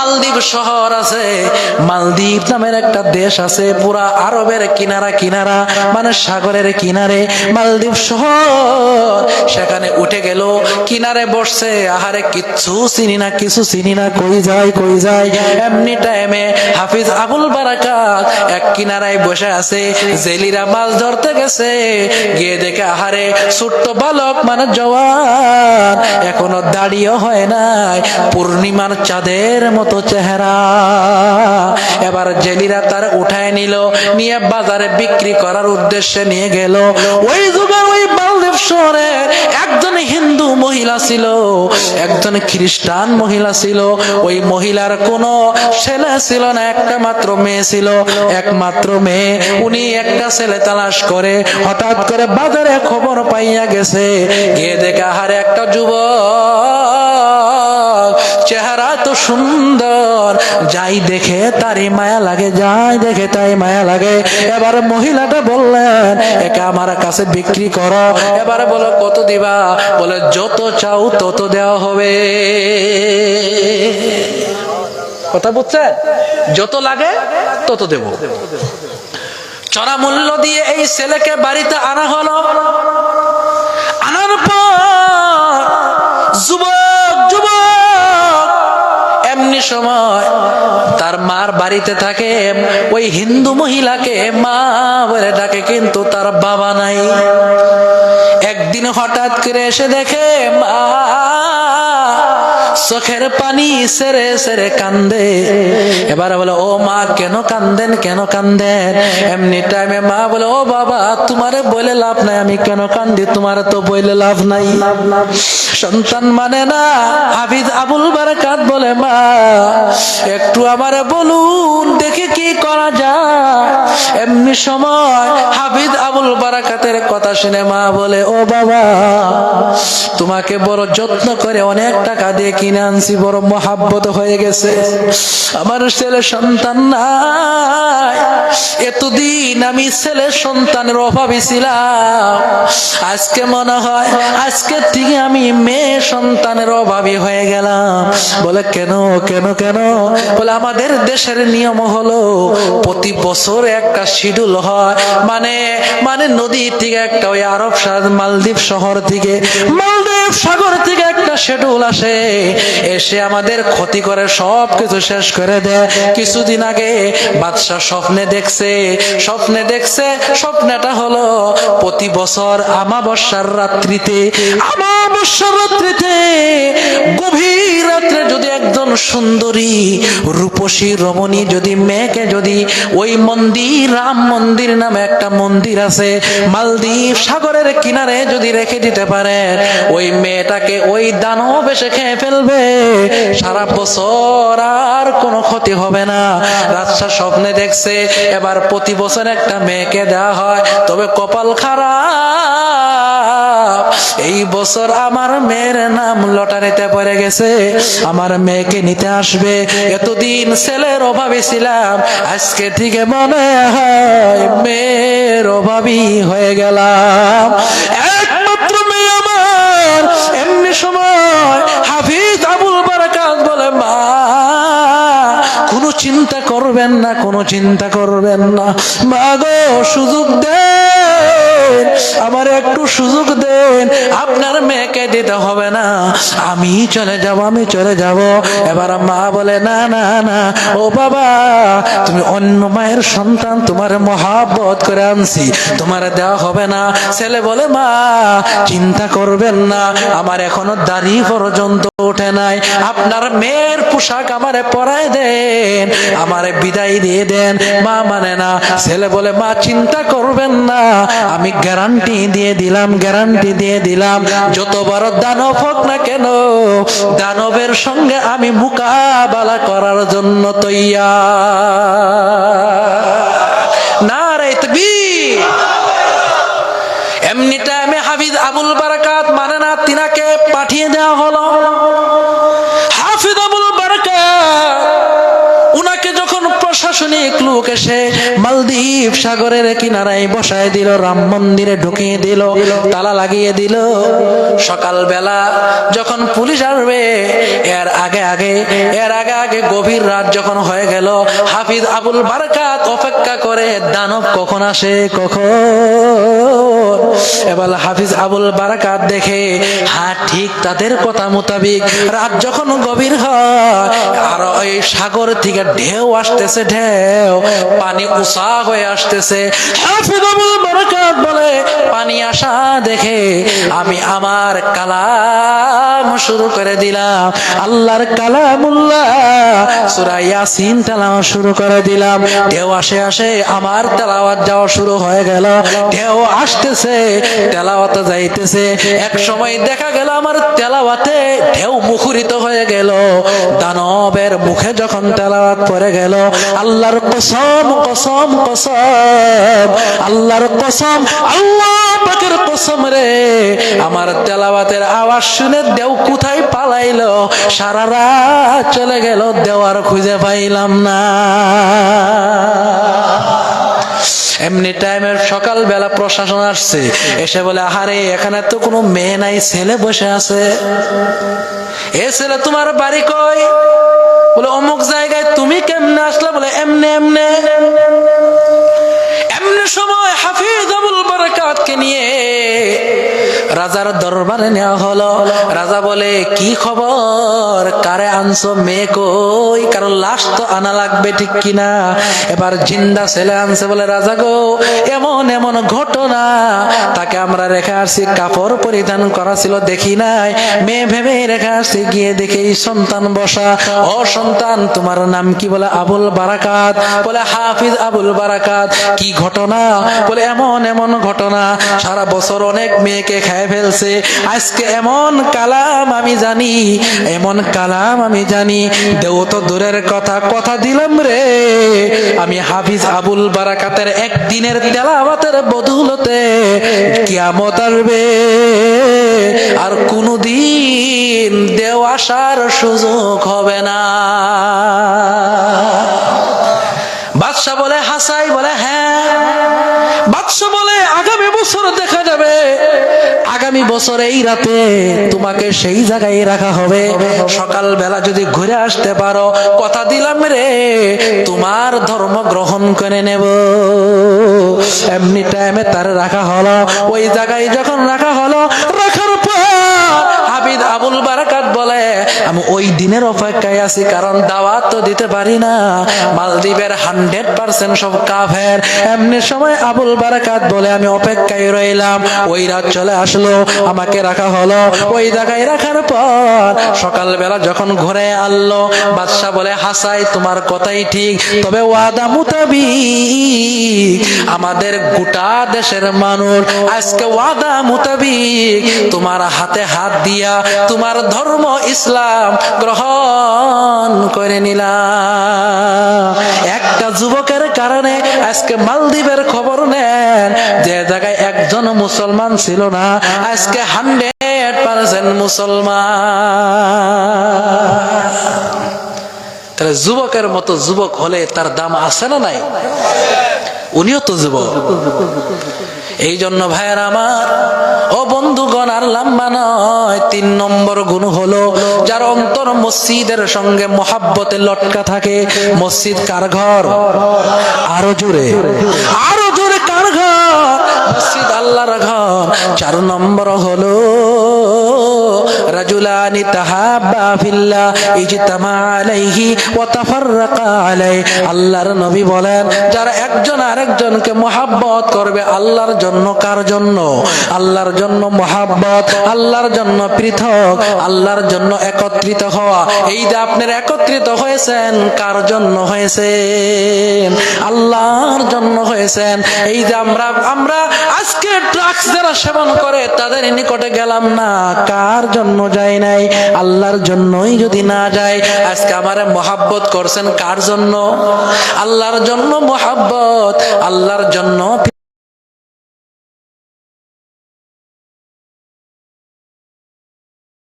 মালদ্বীপ শহর আছে। মালদ্বীপ নামের একটা দেশ আছে, পুরা আরবের কিনারা কিনারা মানে সাগরের কিনারে মালদ্বীপ শহর। সেখানে উঠে গেল, কিনারে বসছে, আহারে কিচ্ছু চিনি না, কিছু চিনি না, কই যায় কই যায়। এমনি টাইমে হাফিজ আবুল বারাকাত এক কিনারায় বসে আছে, জেলিরা মাছ ধরতে গেছে। গিয়ে দেখে আহারে ছোট্ট বালক মানে জওয়ান, এখনও দাঁড়িয়ে হয় নাই। পূর্ণিমার চাঁদের মতো চেহারা। এবার জেলিরা তার উঠায় নিল, নিয়ে বাজারে বিক্রি করার উদ্দেশ্যে নিয়ে গেল। ওই যুগের ওই মালদ্বীপ শহরে একজন হিন্দু মহিলা ছিল, একজন খ্রিস্টান মহিলা ছিল। ওই মহিলার কোনো ছেলে ছিল না, একটা মাত্র মেয়ে ছিল। একমাত্র মেয়ে, উনি একটা ছেলে তালাশ করে হঠাৎ করে বাজারে খবর পাইয়া গেছে, গিয়ে দেখে, আহারে একটা যুবক, চেহারা সুন্দর। যাই দেখে তারই মায়া লাগে, যাই দেখে তাই মায়া লাগে। এবার মহিলাটা বললেন, একে আমার কাছে বিক্রি করো। এবারে বলো, কত দিবা? বলে, যত চাও তত দেওয়া হবে। কথা বুঝছেন? যত লাগে তত দেব। চড়া মূল্য দিয়ে এই ছেলেকে বাড়িতে আনা হলো। আনার পর সময় তার মার বাড়িতে থাকে, ওই হিন্দু মহিলাকে মা বলে ডাকে, কিন্তু তার বাবা নাই। একদিন হঠাৎ করে এসে দেখে মা চোখের পানি সেরে সেরে কান্দে। এবার বলে, ও মা, কেন কান্দেন কেন কান্দেন? এমনি টাইমে মা বলে, ও বাবা, তোমারে বলে লাভ নাই, আমি কেন কান্দি? তোমার তো বলে লাভ নাই। সন্তান মানে না, হাফিজ আবুল বারাকাত বলে, মা, একটু আমারে বলুন, দেখি কি করা যায়। এমনি সময় হাফিজ আবুল বারাকাতের কথা শুনে মা বলে, ও বাবা, তোমাকে বড় যত্ন করে অনেক টাকা দিয়ে কিনে আনছি, বড় মহাব্বত হয়ে গেছে। আমার ছেলে সন্তান নাই। এতদিন আমি ছেলে সন্তানের অভাবে ছিলাম। আজকে মনে হয়, আজকে থেকে আমি মেয়ে সন্তানের অভাবী হয়ে গেলাম। বলে, কেন কেন কেন? বলে, আমাদের দেশের নিয়ম হলো, প্রতি বছর একটা শিডিউল হয়। মানে মানে নদী থেকে একটা ওই আরব মালদ্বীপ শহর থেকে। মালদ্বীপ সাগর থেকে একটা শেডুল আসে। এসে আমাদের ক্ষতি করে সব কিছু শেষ করে দেয়। কিছুদিন আগে বাদশাহ স্বপ্নে দেখছে স্বপ্নে দেখছে, স্বপ্নটা হলো প্রতি বছর আমাবস্যার রাত্রিতে আমাবস্যার রাত্রিতে গভীর রাত্রে যদি একজন সুন্দরী রূপসী রমণী যদি মেয়েকে যদি ওই মন্দির, রাম মন্দির নামে একটা মন্দির আছে, মালদ্বীপ সাগরের কিনারে যদি রেখে দিতে পারে, ওই মেয়েটাকে ওই দানব এসে খেয়ে ফেলবে। সারা বছর আর কোনো ক্ষতি হবে না। রাজশাহ স্বপ্নে দেখছে, এবার প্রতি বছর একটা মেয়েকে দেওয়া হয়, তবে কপাল খারাপ। এই বছর আমার মেয়ের নাম লটারিতে পড়ে গেছে। আমার মেয়েকে নিতে আসবে। এতদিন ছেলের অভাবে ছিলাম। আজকে থেকে মনে হয় মেয়ের অভাবী হয়ে গেলাম। একমাত্র মেয়ে আমার। এমনি সময় হাফিজ আবুল বারাকাত বলে, মা, কোনো চিন্তা করবেন না, কোনো চিন্তা করবেন না। মা গো, সুযোগ দেন, আমার একটু সুযোগ দেন। আপনার মেয়েকে দিতে হবে না। আমি চলে যাব, আমি চলে যাব। এবার মা বলে, না না না। ও বাবা, তুমি অন্য মায়ের সন্তান, তোমার মহাব্বত করে আনছি। তোমার দেওয়া হবে না। ছেলে বলে, মা, চিন্তা করবেন না। আমার এখনও দাড়ি পর্যন্ত ওঠে নাই। আপনার মেয়ের পোশাক আমারে পরায় দেন, আমারে বিদায় দিয়ে দেন। মা মানে না। ছেলে বলে, মা, চিন্তা করবেন না। আমি গ্যারান্টি দিয়ে দিলাম গ্যারান্টি দিয়ে দিলাম। যত বড় দানব হোক না কেন, দানবের সঙ্গে আমি মোকাবেলা করার জন্য তৈয়া মালদ্বীপ সাগরের কিনারায় বসায় দিল, রাম মন্দিরে ঢুকিয়ে দিল, তালা লাগিয়ে দিল। সকালবেলা যখন পুলিশ আসবে, এর আগে আগে, এর আগে আগে গভীর রাত যখন হয়ে গেল, হাফিজ আবুল বারকাত অপেক্ষা করে, দানব কখন আসে, কখন? এবার হাফিজ আবুল বারাকাত দেখে হ্যাঁ ঠিক তাদের কথা মোতাবিক রাত যখন গভীর হয়, আর ওই সাগর থেকে ঢেউ আসতেছে, ঢেউ, পানি উষা হয়ে আসতেছে। বলে, পানি আসা দেখে আমি আমার কালাম শুরু করে দিলাম। আল্লাহর কালামুল্লাহ সূরা ইয়াসিন তেলাওয়াত শুরু করে দিলাম। ঢেউ আসে আসে আমার তেলাওয়াত যাওয়া শুরু হয়ে গেল। ঢেউ আসতেছে, তেলাওয়াত যাইতেছে। এক সময় দেখা গেল আমার তেলাওয়াতে ঢেউ মুখরিত হয়ে গেল। দানবের মুখে যখন তেলাওয়াত পড়ে গেল, আল্লাহর কসম কসম কসম আল্লাহর কসম, আল্লাহ পাকের কসম রে। আমার তেলাওয়াতের আওয়াজ শুনে দেও কোথায় পালাইলো? সারা রাত চলে গেল দেওয়ার খুঁজে পাইলাম না। এমনি টাইমের সকালবেলা প্রশাসন আসছে, এসে বলে, আহারে, এখানে তো কোনো মেয়ে নাই, ছেলে বসে আছে। এ ছেলে, তোমার বাড়ি কই? বলে, অমুক জায়গায় তুমি কেমনে আসলে? বলে, এমনে, এমনি। সময় হাফিজ আবুল বারাকাতকে নিয়ে রাজার দরবারে নেওয়া হলো। রাজা বলে, কি খবর? কারে আনছো? মেয়ে কই? কারণ লাশ তো আনা লাগবে, ঠিক কিনা? এবার জিন্দা ছেলে আনছে বলে, রাজা গো, এমন এমন ঘটনা। তাকে আমরা রেখে আসছি, কাপড় পরিধান করা ছিল, দেখি নাই। মেয়ে ভেবে রেখে আসছি, গিয়ে দেখে সন্তান বসা। ও সন্তান, তোমার নাম কি? বলে, আবুল বারাকাত। বলে, হাফিজ আবুল বারাকাত। কি ঘটনা? বলে, এমন এমন ঘটনা। সারা বছর অনেক মেয়েকে খেয়ে ফেলছে। আজকে এমন কালাম আমি জানি, এমন কালাম আমি জানি। দেও তো দূরের কথা কথা দিলাম রে। আমি হাফিজ আবুল বারাকাতের একদিনের তেলাওয়াতের বদৌলতে কিয়ামত আসবে। আর কোনদিন দেও আসার সুযোগ হবে না। বাদশাহ বলে, হাসাই বলে হ্যাঁ। বাদশাহ বলে, আগামী বছর দেখা আগামী বছর এই রাতে তোমাকে সেই জায়গায় রাখা হবে। সকাল বেলা যদি ঘুরে আসতে পারো, কথা দিলাম রে, তোমার ধর্ম গ্রহণ করে নেব। এমনি টাইমে তার রাখা হলো। ওই জায়গায় যখন রাখা হলো ওই দিনের অপেক্ষায় আছি, কারণ দাওয়াত তো দিতে পারি না। মালদ্বীপের হান্ড্রেড পার্সেন্ট সব কাফের। এমনি সময় আবুল বারাকাত বলে আমি অপেক্ষায় রইলাম। ওই রাত চলে আসলো, আমাকে রাখা হলো। ওই জায়গায় রাখার পর সকালবেলা যখন ঘুরে আনলো, বাদশাহ বলে, হাসাই, তোমার কথাই ঠিক। তবে ওয়াদা মুতাবিক, আমাদের গোটা দেশের মানুষ আজকে ওয়াদা মুতাবিক। তোমার হাতে হাত দিয়া তোমার ধর্ম ইসলাম গ্রহণ করে নিলাম। একটা যুবকের কারণে আজকে মালদ্বীপের খবর নেন। যে জায়গায় একজন মুসলমান ছিল না, আজকে হান্ড্রেড পার্সেন্ট মুসলমান। তাহলে যুবকের মতো যুবক হলে তার দাম আছে না নাই? উনিও তো যুবক। এই জন্য ভাইয়ের আমার বন্ধুগণ লম্বা নয়। তিন নম্বর গুণ হলো, যার অন্তর মসজিদের সঙ্গে মহাব্বতে লটকা থাকে। মসজিদ কার ঘর? আরও জোরে। আরও জোরে কার ঘর? মসজিদ আল্লাহর ঘর। চার নম্বর হলো রাজুলানি তাহাব্বা ফিল্লাহ ইজতামা আলাইহি ওয়া তাফাররাকা আলাইহি আল্লাহর নবী বলেন, যারা একজন আরেকজনকে মহাব্বত করবে, আল্লাহর জন্য কার জন্য? আল্লাহর জন্য মহাব্বত, আল্লাহর জন্য পৃথক, আল্লাহর জন্য একত্রিত হওয়া। এই যে আপনার একত্রিত হয়েছেন, কার জন্য হয়েছেন? আল্লাহর জন্য হয়েছেন। এই যে আমরা আমরা আজকে ড্রাগস যারা সেবন করে, তাদের নিকটে গেলাম না। কার জন্য যাই নাই। আল্লাহর জন্যই যদি না যায়, আজকে আমার মহাব্বত করছেন কার জন্য? আল্লাহর জন্য মহাব্বত, আল্লাহর জন্য